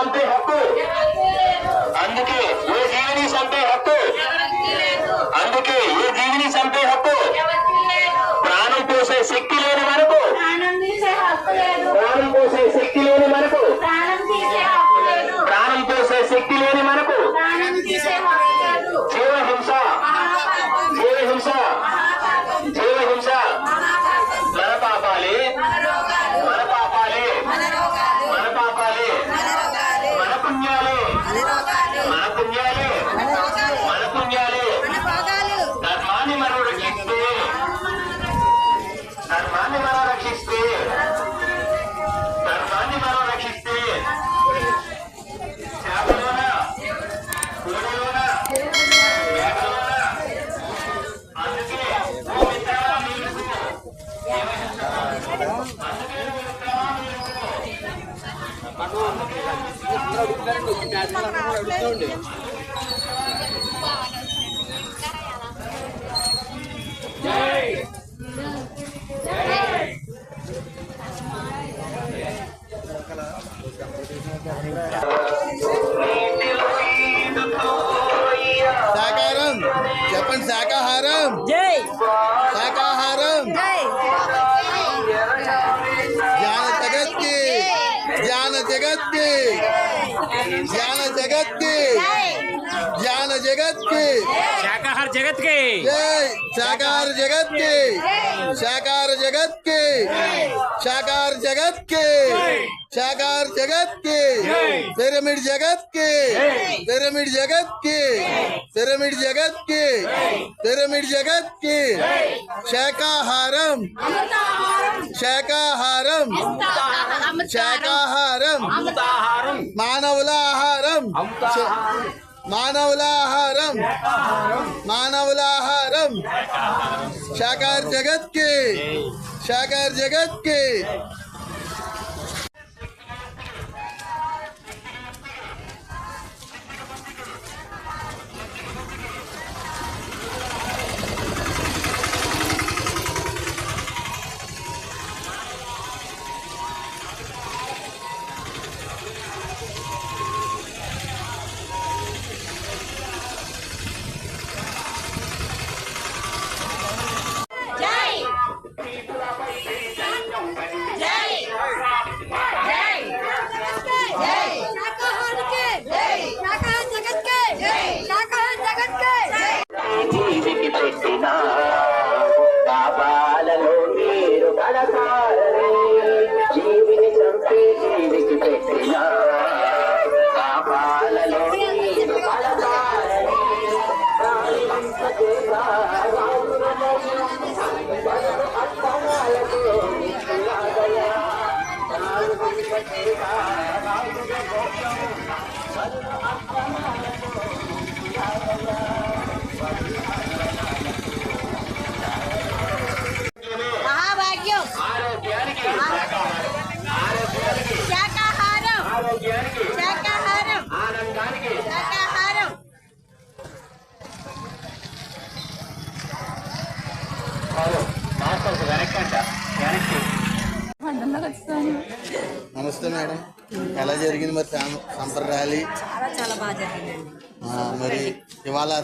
చంపే హక్కు. అందుకే ఏ జీవిని చంపే హక్కు? అందుకే ఏ జీవిని చంపే హక్కు? ప్రాణం పోసే శక్తి లేని మనకు. ప్రాణం పోసే శక్తి లేని మనకు. ప్రాణం పోసే శక్తి లేని మనకు. పుణ్యాలే మన పుణ్యాలే ధర్మాన్ని మనం రక్షిస్తే ధర్మాన్ని మనం రక్షిస్తే ధర్మాన్ని మనం రక్షిస్తే చేపలోన కోడిలోన మేకలోన. అందుకే ఓ మిత్రమా అందుకే మిత్రమా మీకు శాకాహారం చెప్పండి శాకాహారం జై శాకాహారం జై జ్ఞాన జగత్కి జ్ఞాన జగత్కి జ్ఞాన జగత్కి జ్ఞాన జగత్కి శాకాహార జగత్కి జై శాకాహార జగత్కి శాకాహార జగత్కి శాకాహార జగత్కి శాకాహార జగత్కి పిరమిడ్ జగత్కి పిరమిడ్ జగత్కి పిరమిడ్ జగత్కి పిరమిడ్ జగత్కి శాకాహారం శాకాహారం శాకాహారం మానవుల ఆహారం మానవుల ఆహారం మానవుల ఆహారం శాకాహార జగత్కి శాకాహార జగత్కి. జై.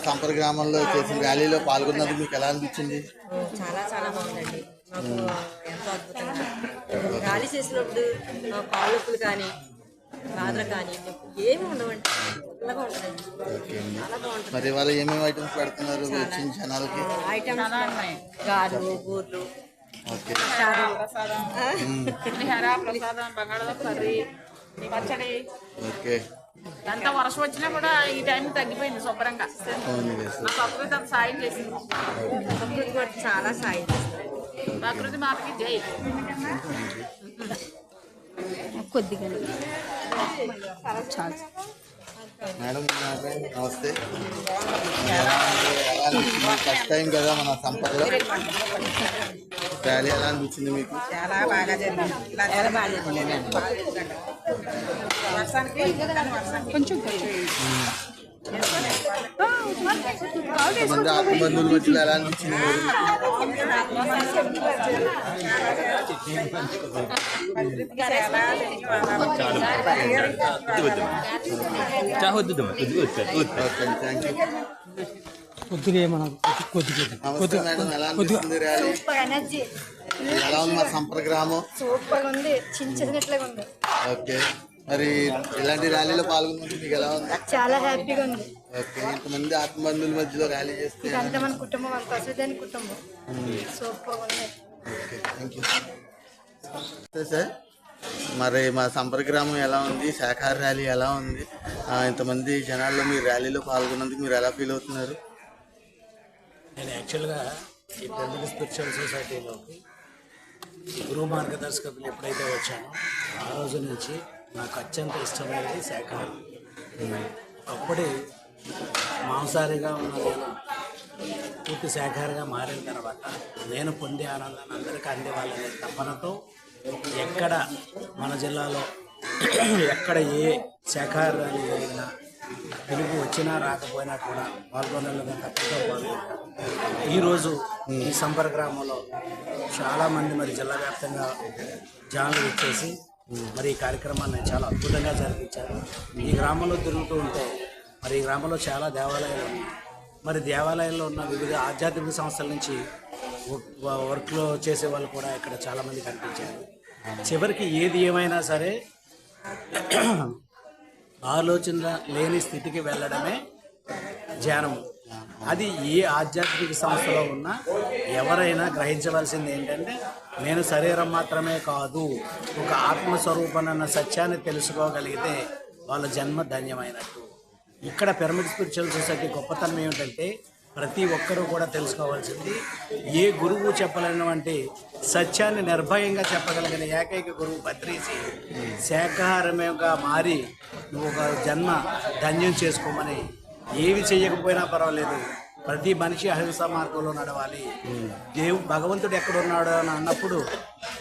సంపర్ గ్రామంలో చేసిన ర్యాలీలో పాల్గొన్నందుకు మీకు ఎలా అనిపించింది? చాలా చాలా బాగుందండి. మాకు ఎంతో అద్భుతంగా. గాలి చేసినప్పుడు నొప్పులు కానీ బాధలు కానీ ఏమి ఉండవండి. మరి ఇవాళ ఏమేమి ఐటమ్స్ పెడుతున్నారు వచ్చిన జనాలకి? ఐటమ్స్ గారు బూర్లు ఓకే. చారు పులిహోర ప్రసాదం బంగాళదుంప కర్రీ పచ్చడి. ఓకే. ఎంత వర్షం వచ్చినా కూడా ఈ టైం తగ్గిపోయింది శుభ్రంగా. మా ప్రకృతి అంత సాయం చేసింది. ప్రకృతి కూడా చాలా సాయం చేస్తుంది ప్రకృతి మాతకి జై. మేడం నమస్తే. ఫస్ట్ టైం కదా మన సంపర్లో ర్యాలీ ఎలా అనిపించింది మీకు? చాలా బాగా జరిగింది. ఇలా చాలా బాగా జరిగింది. వర్షానికి కొంచెం కొంచెం ఇంతమంది ఆత్మబంధువుల మధ్యలో ఎలా అనిపించింది మరి? Okay thank you. కొద్దిగా ఏమన్నా కొద్ది ర్యాలీ? ఎనర్జీ. ఎలా ఉంది మా సంప్రగ్రామం? సూపర్ ఉంది. చించినట్లుగా ఉంది. ఓకే. మరి ఇలాంటి ర్యాలీలో పాల్గొన్నందుకు మీకు ఎలా ఉంది? చాలా హ్యాపీగా ఉంది. ఓకే. ఇంతమంది ఆత్మబంధువుల మధ్యలో ర్యాలీ చేస్తే ఇదంతా మన కుటుంబం అంత అసలుదాని కుటుంబం. సూపర్ ఉంది. ఓకే. Thank you. సార్. మరి మా సంప్రగ్రామం ఎలా ఉంది? శాఖాహార ర్యాలీ ఎలా ఉంది? ఆ, ఇంతమంది జనాల్లో మీరు ర్యాలీలో పాల్గొన్నందుకు మీరు ఎలా ఫీల్ అవుతున్నారు? నేను యాక్చువల్గా ఈ పెద్దల స్పిరిచువల్ సొసైటీలోకి గురువు మార్గదర్శకత్వం ఎప్పుడైతే వచ్చానో ఆ రోజు నుంచి నాకు అత్యంత ఇష్టమైనది శాఖాహారం అప్పుడే మాంసారిగా ఉన్న నేను పూర్తి శాఖాహారిగా మారిన తర్వాత నేను పొందే ఆనందాన్ని అందరికీ అందేవాళ్ళనే తపనతో ఎక్కడ మన జిల్లాలో ఎక్కడ ఏ శాఖాహారాలు జరిగినా తెలుగు వచ్చినా రాకపోయినా కూడా పాల్గొనాలని తప్పతో పాల్గొన్నాను ఈరోజు ఈ సంపర గ్రామంలో చాలామంది మరి జిల్లా వ్యాప్తంగా జాన్లు ఇచ్చేసి మరి ఈ కార్యక్రమాన్ని చాలా అద్భుతంగా జరిపించారు. ఈ గ్రామంలో తిరుగుతూ ఉంటే మరి ఈ గ్రామంలో చాలా దేవాలయాలు ఉన్నాయి. మరి దేవాలయాల్లో ఉన్న వివిధ ఆధ్యాత్మిక సంస్థల నుంచి వర్క్లో చేసే వాళ్ళు కూడా ఇక్కడ చాలామంది కనిపించారు. చివరికి ఏది ఏమైనా సరే ఆలోచన లేని స్థితికి వెళ్ళడమే ధ్యానం అది ఏ ఆధ్యాత్మిక సంస్థలో ఉన్నా ఎవరైనా గ్రహించవలసింది ఏంటంటే నేను శరీరం మాత్రమే కాదు ఒక ఆత్మస్వరూపనన్న సత్యాన్ని తెలుసుకోగలిగితే వాళ్ళ జన్మ ధన్యమైనట్టు. ఇక్కడ పిరమిడ్ స్పిరిచువల్ సొసైటీ గొప్పతనం ఏమిటంటే ప్రతి ఒక్కరూ కూడా తెలుసుకోవాల్సింది ఏ గురువు చెప్పలేనటువంటి సత్యాన్ని నిర్భయంగా చెప్పగలిగిన ఏకైక గురువు బద్రీసి శాకాహారమేగా మారి నువ్వు ఒక జన్మ ధన్యం చేసుకోమని ఏవి చేయకపోయినా పర్వాలేదు. ప్రతి మనిషి అహింస మార్గంలో నడవాలి. దేవు భగవంతుడు ఎక్కడున్నాడు అని అన్నప్పుడు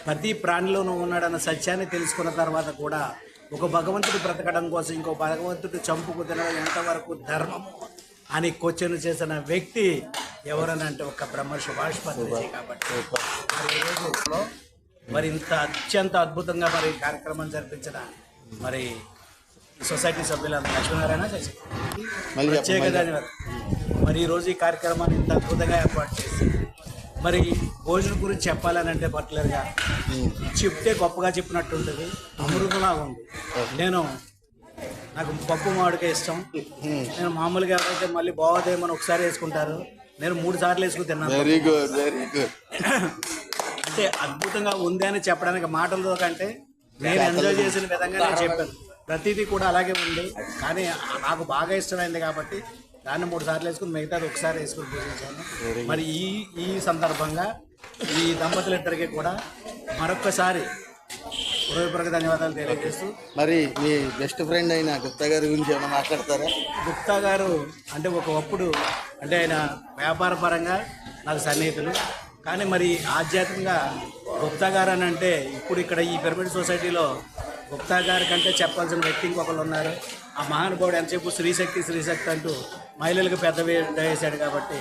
ప్రతి ప్రాణిలోనూ ఉన్నాడన్న సత్యాన్ని తెలుసుకున్న తర్వాత కూడా ఒక భగవంతుడు బ్రతకడం కోసం ఇంకో భగవంతుడు చంపుకు తినడం ఎంతవరకు ధర్మము అని క్వశ్చన్ చేసిన వ్యక్తి ఎవరనంటే ఒక బ్రహ్మ సుభాష్ పత్రిజీ కాబట్టి. మరి ఈ మరి ఇంత అత్యంత అద్భుతంగా మరి ఈ కార్యక్రమం జరిపించిన మరి సొసైటీ సభ్యులందరూ లక్ష్మీనారాయణ ప్రత్యేక ధన్యవాదాలు. మరి ఈ రోజు ఈ కార్యక్రమాన్ని ఇంత అద్భుతంగా ఏర్పాటు చేసి మరి భోజనం గురించి చెప్పాలని అంటే పర్టికులర్గా చెప్తే గొప్పగా చెప్పినట్టు ఉంటుంది అమృతంలా ఉంది. నేను నాకు పప్పు మామిడికాయ ఇష్టం. నేను మామూలుగా ఎవరైతే మళ్ళీ బాగోదేమని ఒకసారి వేసుకుంటారు నేను మూడు సార్లు వేసుకుని తిన్నాను. వెరీ గుడ్ వెరీ గుడ్ అంటే అద్భుతంగా ఉంది అని చెప్పడానికి మాటలతో కంటే నేను ఎంజాయ్ చేసిన విధంగా నేను చెప్పాను. ప్రతిదీ కూడా అలాగే ఉంది. కానీ నాకు బాగా ఇష్టమైంది కాబట్టి దాన్ని మూడు సార్లు వేసుకుని మిగతాది ఒకసారి వేసుకుని పూజించాను. మరి ఈ ఈ సందర్భంగా ఈ దంపతులిద్దరికీ కూడా మరొక్కసారి హృదయపూర్వక ధన్యవాదాలు తెలియజేస్తూ మరి మీ బెస్ట్ ఫ్రెండ్ అయిన గుప్తా గారి గురించి ఏమైనా మాట్లాడతారా? గుప్తా గారు అంటే ఒకప్పుడు అంటే ఆయన వ్యాపార పరంగా నాకు సన్నిహితులు. కానీ మరి ఆధ్యాత్మికంగా గుప్తా గారు అని అంటే ఇప్పుడు ఇక్కడ ఈ పిరమిడ్ సొసైటీలో గుప్తా గారి కంటే చెప్పాల్సిన వ్యక్తి ఇంకొకరు ఉన్నారు. ఆ మహానుభావుడు ఎంతసేపు శ్రీశక్తి శ్రీశక్తి అంటూ మహిళలకు పెద్ద వేసాడు కాబట్టి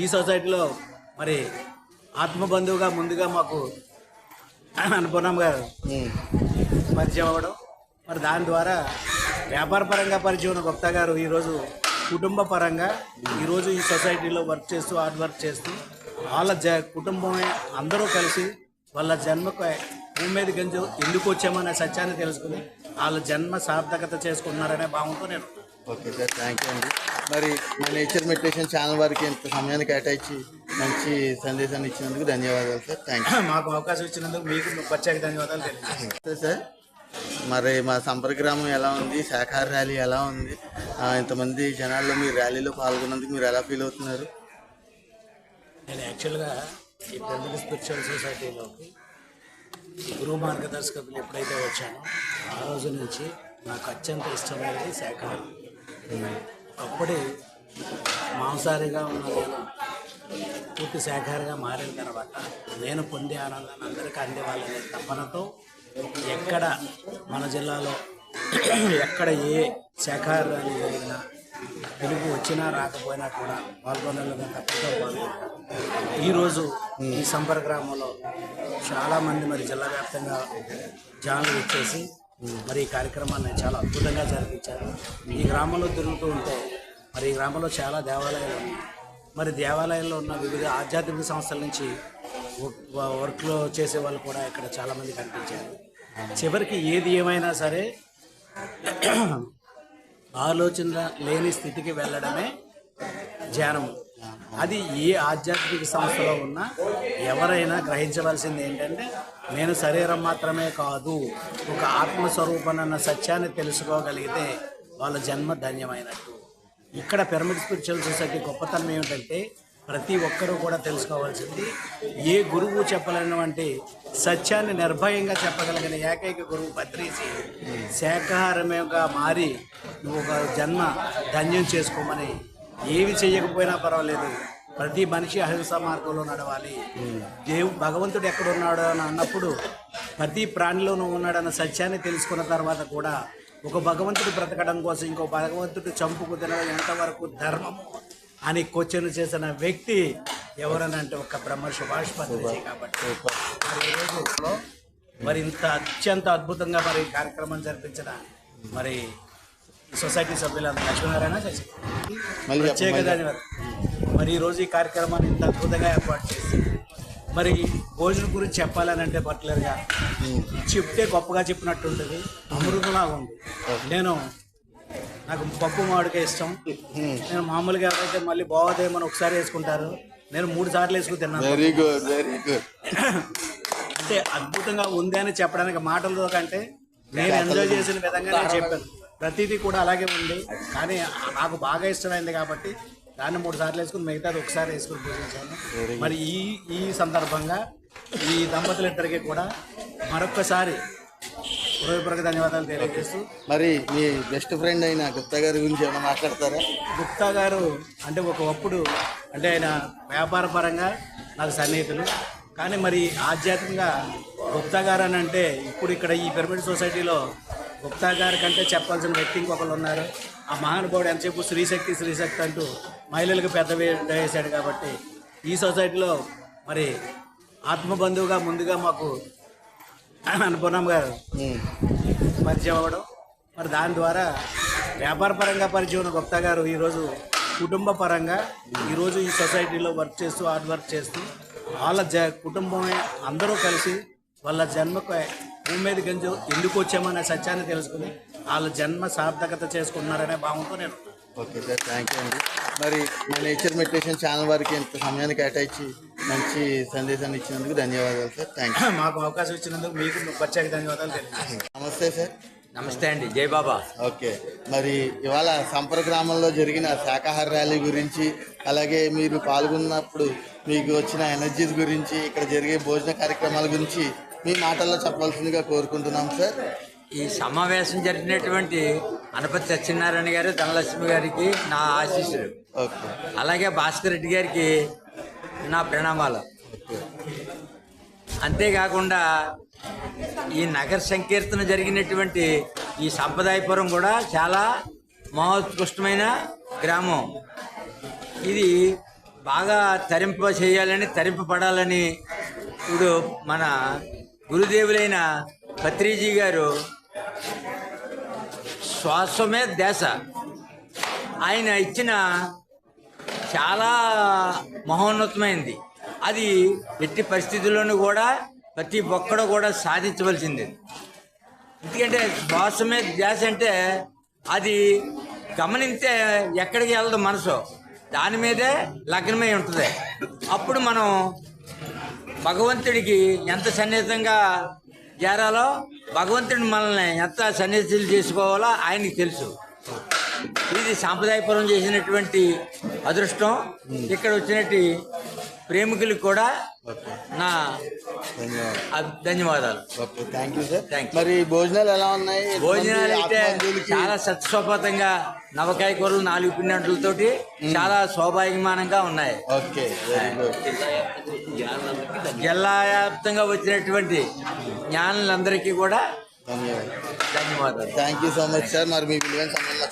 ఈ సొసైటీలో మరి ఆత్మబంధువుగా ముందుగా మాకు అనుపూర్ణం గారు పరిచయం అవ్వడం. మరి దాని ద్వారా వ్యాపార పరంగా పరిచయం ఉన్న గుప్తా గారు ఈరోజు కుటుంబ పరంగా ఈరోజు ఈ సొసైటీలో వర్క్ చేస్తూ హార్డ్ వర్క్ చేస్తూ వాళ్ళ జ కుటుంబమే అందరూ కలిసి వాళ్ళ జన్మకు భూమి మీద గంజు ఎందుకు వచ్చామనే సత్యాన్ని తెలుసుకుని వాళ్ళ జన్మ సార్థకత చేసుకున్నారనే భావంతో నేను ఓకే సార్ థ్యాంక్ యూ అండి. మరి మా నేచర్ మెడిటేషన్ ఛానల్ వారికి ఇంత సమయాన్ని కేటాయించి మంచి సందేశాన్ని ఇచ్చినందుకు ధన్యవాదాలు సార్ థ్యాంక్ యూ మాకు అవకాశం ఇచ్చినందుకు మీకు ప్రత్యేక ధన్యవాదాలు తెలియజేస్తాను సార్ మరి మా సంప్రగ్రామం ఎలా ఉంది శాఖాహార ర్యాలీ ఎలా ఉంది? ఇంతమంది జనాల్లో మీరు ర్యాలీలో పాల్గొన్నందుకు మీరు ఎలా ఫీల్ అవుతున్నారు? నేను యాక్చువల్గా ఈ పెద్దల స్పిరిచువల్ సొసైటీలోకి గురువు మార్గదర్శకతలు ఎప్పుడైతే వచ్చానో ఆ రోజు నుంచి నాకు అత్యంత ఇష్టమైనది శాఖాహారం ఒకప్పుడు మాంసాహారిగా ఉన్న నేను పూర్తి శాఖాహారిగా మారిన తర్వాత నేను పొందే ఆనందాన్ని అందరికీ అందేవాళ్ళనే తపనతో ఎక్కడ మన జిల్లాలో ఎక్కడ ఏ శాఖాహారాలు జరిగినా పిలుపు వచ్చినా రాకపోయినా కూడా పాల్గొనాలని తప్పతో పాల్గొన్నారు ఈరోజు ఈ సంపర గ్రామంలో చాలామంది మరి జిల్లా వ్యాప్తంగా జాన్లు ఇచ్చేసి మరి ఈ కార్యక్రమాన్ని చాలా అద్భుతంగా జరిపించారు. ఈ గ్రామంలో తిరుగుతూ ఉంటే మరి ఈ గ్రామంలో చాలా దేవాలయాలు ఉన్నాయి. మరి దేవాలయాల్లో ఉన్న వివిధ ఆధ్యాత్మిక సంస్థల నుంచి వర్క్లో చేసే వాళ్ళు కూడా ఇక్కడ చాలామంది కనిపించారు. చివరికి ఏది ఏమైనా సరే ఆలోచన లేని స్థితికి వెళ్ళడమే ధ్యానము అది ఏ ఆధ్యాత్మిక సంస్థలో ఉన్నా ఎవరైనా గ్రహించవలసింది ఏంటంటే నేను శరీరం మాత్రమే కాదు ఒక ఆత్మస్వరూపనన్న సత్యాన్ని తెలుసుకోగలిగితే వాళ్ళ జన్మ ధన్యమైనట్టు. ఇక్కడ పిరమిడ్ స్పిరిచువల్ సొసైటీ గొప్పతనం ఏమిటంటే ప్రతి ఒక్కరూ కూడా తెలుసుకోవాల్సింది. ఏ గురువు చెప్పలేనటువంటి సత్యాన్ని నిర్భయంగా చెప్పగలిగిన ఏకైక గురువు భద్రీసి శాకాహారమేగా మారి నువ్వు ఒక జన్మ ధన్యం చేసుకోమని ఏమి చేయకపోయినా పర్వాలేదు. ప్రతి మనిషి అహింస మార్గంలో నడవాలి. దేవు భగవంతుడు ఎక్కడున్నాడు అని అన్నప్పుడు ప్రతి ప్రాణిలోనూ ఉన్నాడన్న సత్యాన్ని తెలుసుకున్న తర్వాత కూడా ఒక భగవంతుడు బ్రతకడం కోసం ఇంకో భగవంతుడు చంపుకు తినడం ఎంతవరకు ధర్మము అని క్వశ్చన్ చేసిన వ్యక్తి ఎవరనంటే ఒక బ్రహ్మ సుభాష్ పత్రిజీ కాబట్టి. మరి ఇంత అత్యంత అద్భుతంగా మరి ఈ కార్యక్రమం జరిపించిన మరి సొసైటీ సభ్యులందరూ లక్ష్మీనారాయణ ప్రత్యేక ధన్యవాదాలు. మరి ఈ రోజు ఈ కార్యక్రమాన్ని ఇంత అద్భుతంగా ఏర్పాటు చేసి మరి భోజనం గురించి చెప్పాలని అంటే పర్టికులర్గా చెప్తే గొప్పగా చెప్పినట్టు ఉంటుంది అమృతంలా ఉంది నేను నాకు పప్పు మామిడికాయ ఇష్టం. నేను మామూలుగా ఎవరైతే మళ్ళీ బాగోదేమని ఒకసారి వేసుకుంటారు నేను మూడు సార్లు వేసుకుని తిన్నాను. వెరీ గుడ్ వెరీ గుడ్ అంటే అద్భుతంగా ఉంది అని చెప్పడానికి మాటలతో కంటే నేను ఎంజాయ్ చేసిన విధంగా నేను చెప్పాను. ప్రతిదీ కూడా అలాగే ఉంది. కానీ నాకు బాగా ఇష్టమైంది కాబట్టి దాన్ని మూడు సార్లు వేసుకుని మిగతాది ఒకసారి వేసుకుని పూజించాను. మరి ఈ ఈ సందర్భంగా ఈ దంపతులిద్దరికీ కూడా మరొక్కసారి హృదయపూర్వక ధన్యవాదాలు తెలియజేస్తూ మరి మీ బెస్ట్ ఫ్రెండ్ అయిన గుప్తా గారి గురించి ఏమైనా మాట్లాడతారా? గుప్తా గారు అంటే ఒకప్పుడు అంటే ఆయన వ్యాపార పరంగా నాకు సన్నిహితులు. కానీ మరి ఆధ్యాత్మికంగా గుప్తా గారు అని అంటే ఇప్పుడు ఇక్కడ ఈ పిరమిడ్ సొసైటీలో గుప్తా గారి కంటే చెప్పాల్సిన వ్యక్తి ఇంకొకరు ఉన్నారు. ఆ మహానుభావుడు ఎంతసేపు శ్రీశక్తి శ్రీశక్తి అంటూ మహిళలకు పెద్ద వేశాడు కాబట్టి ఈ సొసైటీలో మరి ఆత్మబంధువుగా ముందుగా మాకు అనుపూర్ణం గారు. పరిచయం అవ్వడం. మరి దాని ద్వారా వ్యాపార పరంగా పరిచయం ఉన్న గుప్తా గారు ఈరోజు కుటుంబ పరంగా ఈరోజు ఈ సొసైటీలో వర్క్ చేస్తూ హార్డ్ వర్క్ చేస్తూ వాళ్ళ జ కుటుంబమే అందరూ కలిసి వాళ్ళ జన్మకు భూమి మీద గంజు ఎందుకు వచ్చామనే సత్యాన్ని తెలుసుకుని వాళ్ళ జన్మ సార్థకత చేసుకున్నారనే భావంతో నేను ఓకే సార్ థ్యాంక్ యూ అండి. మరి మా నేచర్ మెడిటేషన్ ఛానల్ వారికి ఇంత సమయాన్ని కేటాయించి మంచి సందేశాన్ని ఇచ్చినందుకు ధన్యవాదాలు సార్ థ్యాంక్ యూ మాకు అవకాశం ఇచ్చినందుకు మీకు ప్రత్యేక ధన్యవాదాలు నమస్తే సార్ నమస్తే అండి. జై బాబా. ఓకే. మరి ఇవాళ సంపర గ్రామంలో జరిగిన శాకాహార ర్యాలీ గురించి అలాగే మీరు పాల్గొన్నప్పుడు మీకు వచ్చిన ఎనర్జీస్ గురించి ఇక్కడ జరిగే భోజన కార్యక్రమాల గురించి మీ మాటల్లో చెప్పాల్సిందిగా కోరుకుంటున్నాం సార్ ఈ సమావేశం జరిగినటువంటి అనపతి సత్యనారాయణ గారు ధనలక్ష్మి గారికి నా ఆశీస్సులు. అలాగే భాస్కర్ రెడ్డి గారికి నా ప్రణామాలు. అంతేకాకుండా ఈ నగర సంకీర్తన జరిగినటువంటి ఈ సంప్రదాయపురం కూడా చాలా మహోత్కృష్టమైన గ్రామం. ఇది బాగా తరింప చేయాలని తరింపబడాలని ఇప్పుడు మన గురుదేవులైన పత్రిజీ గారు శ్వాసమే దేశ. ఆయన ఇచ్చిన చాలా మహోన్నతమైంది. అది ఎట్టి పరిస్థితుల్లోనూ కూడా ప్రతి ఒక్కడు కూడా సాధించవలసింది. ఎందుకంటే శ్వాసమే ధ్యాస అంటే అది గమనిస్తే ఎక్కడికి వెళ్ళదు మనసు. దాని మీదే లగ్నమై ఉంటుంది. అప్పుడు మనం భగవంతుడికి ఎంత సన్నిహితంగా చేరాలో భగవంతుడి మనల్ని ఎంత సన్నిహితులు చేసుకోవాలో ఆయనకి తెలుసు. ఇది సాంప్రదాయపురం చేసినటువంటి అదృష్టం. ఇక్కడ వచ్చినట్టు ప్రేమికులకు కూడా నా ధన్యవాదాలు. Thank you sir. మరి భోజనాలు ఎలా ఉన్నాయి? భోజనాలు అయితే చాలా సత్స్వపాతంగా నవకాయ కూరలు నాలుగు పిండితోటి చాలా శోభాయమానంగా ఉన్నాయి. జిల్లా వ్యాప్తంగా వచ్చినటువంటి జ్ఞానులందరికీ కూడా ధన్యవాదాలు. ధన్యవాదాలు. Thank you so much sir మరి మీ విలువైన సమయంలో